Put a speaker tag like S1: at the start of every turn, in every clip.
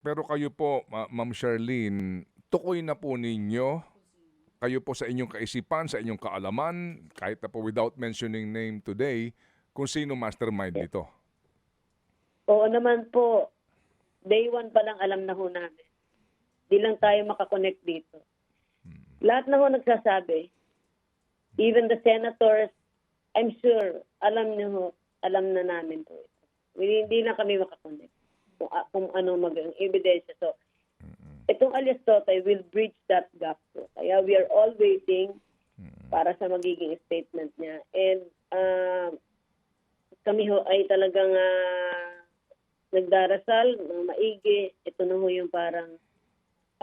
S1: Pero kayo po, Ma- Ma'am Charlene, tukoy na po ninyo, kayo po sa inyong kaisipan, sa inyong kaalaman, kahit na po without mentioning name today, kung sino mastermind nito.
S2: Oo naman po. Day one pa lang alam na ho namin. Di lang tayo makakonect dito. Lahat na ho nagsasabi. Even the senators, I'm sure, alam niyo ho, alam na namin po ito. Hindi, hindi lang kami makakonect kung, a- kung ano maging ebidensya. So, itong alias Totay will bridge that gap po. Kaya we are all waiting para sa magiging statement niya. And uh, kami ho ay talagang ah, nagdarasal ng maigi. Ito na ho yung parang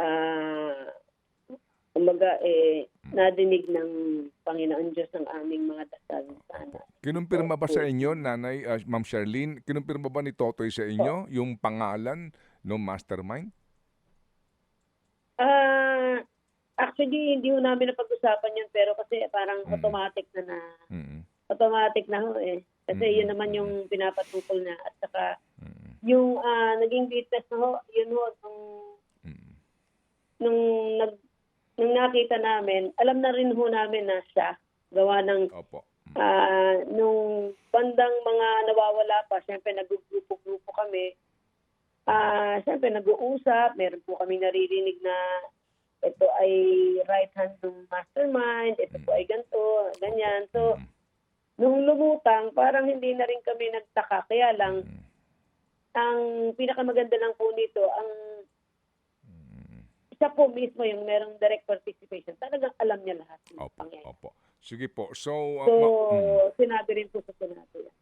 S2: ah umaga eh nadinig ng Panginoon Diyos ang aming mga dasal sana.
S1: Kinumpirma ba sa inyo, Nanay uh, Ma'am Charlene, kinumpirma ba ni Totoy sa inyo yung pangalan ng mastermind?
S2: Ah, actually hindi ho namin napag-usapan yun pero kasi parang
S1: Mm.
S2: automatic na na
S1: Mm,
S2: automatic na ho eh. Kasi
S1: Mm.
S2: yun naman yung pinapatungkol na at saka
S1: mm,
S2: yung ah, naging witness na ho, yun ho nung
S1: mm.
S2: nung nung nakita namin, alam na rin ho namin na siya gawa ng
S1: Opo.
S2: ah, nung bandang mga nawawala pa, syempre nagugrupo-grupo kami. Ah, syempre nag-uusap, meron po kami naririnig na ito ay right hand ng mastermind, ito po ay ganito, ganyan. So,
S1: Mm,
S2: nung lumutang, parang hindi na rin kami nagtaka. Kaya lang,
S1: mm,
S2: ang pinakamaganda lang po nito, ang
S1: mm.
S2: Siya po mismo yung merong direct participation. Talagang alam niya lahat ng
S1: Opo,
S2: pangyayari.
S1: opo. Sige po. So, uh,
S2: So,
S1: mm.
S2: sinabi rin po sa Senado yan.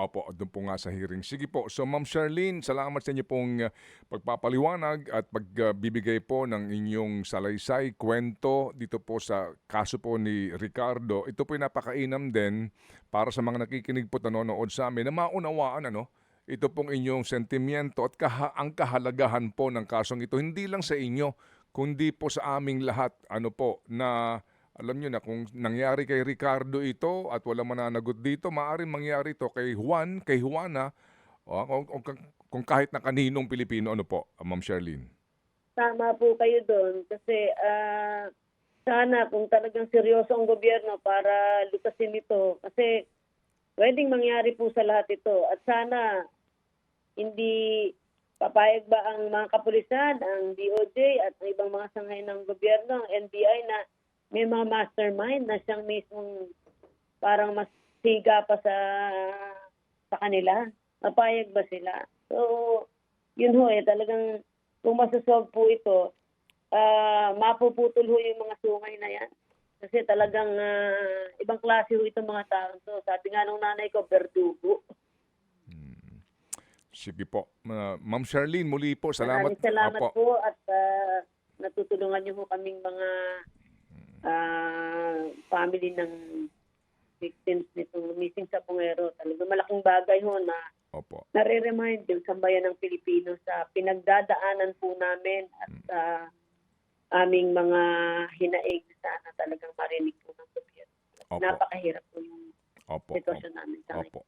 S1: Opo, doon po nga sa hearing. Sige po. So, Ma'am Charlene, salamat sa inyo pong uh, pagpapaliwanag at pagbibigay po ng inyong salaysay, kwento dito po sa kaso po ni Ricardo. Ito po napakainam din para sa mga nakikinig po at nanonood sa amin na maunawaan ano, ito pong inyong sentimiento at kaha- ang kahalagahan po ng kasong ito. Hindi lang sa inyo, kundi po sa aming lahat. Ano po, na alam nyo na kung nangyari kay Ricardo ito at wala mananagot dito, maaaring mangyari ito kay Juan, kay Juana, o kung, kung, kung kahit na kaninong Pilipino, ano po, uh, Ma'am Charlene?
S2: Tama po kayo doon kasi ah, sana kung talagang seryoso ang gobyerno para lutasin ito kasi pwedeng mangyari po sa lahat ito at sana hindi papayag ba ang mga kapulisan, ang DOJ at ang ibang mga sangay ng gobyerno, ang NBI na may mga mastermind na siyang mismong parang mas siga pa sa sa kanila. Mapayag ba sila? So, yun ho eh, talagang kung masasolve po ito, ah mapuputol ho yung mga sungay na yan. Kasi talagang ah, ibang klase ho itong mga tao to. Sabi nga nung nanay ko, berdugo.
S1: Sige po. Uh, Ma'am Charlene, muli po, salamat.
S2: Maraming salamat
S1: Opo.
S2: po at ah, natutulungan niyo ho kaming mga ah, family ng victims nitong missing sa Pungero. Talagang malaking bagay ho na
S1: Opo.
S2: nare-remind yung sambayan ng Pilipino sa pinagdadaanan po namin at sa aming mga hinaig sana talagang marinig po ng gobyerno. Napakahirap po yung
S1: Opo.
S2: sitwasyon namin sa.
S1: Opo.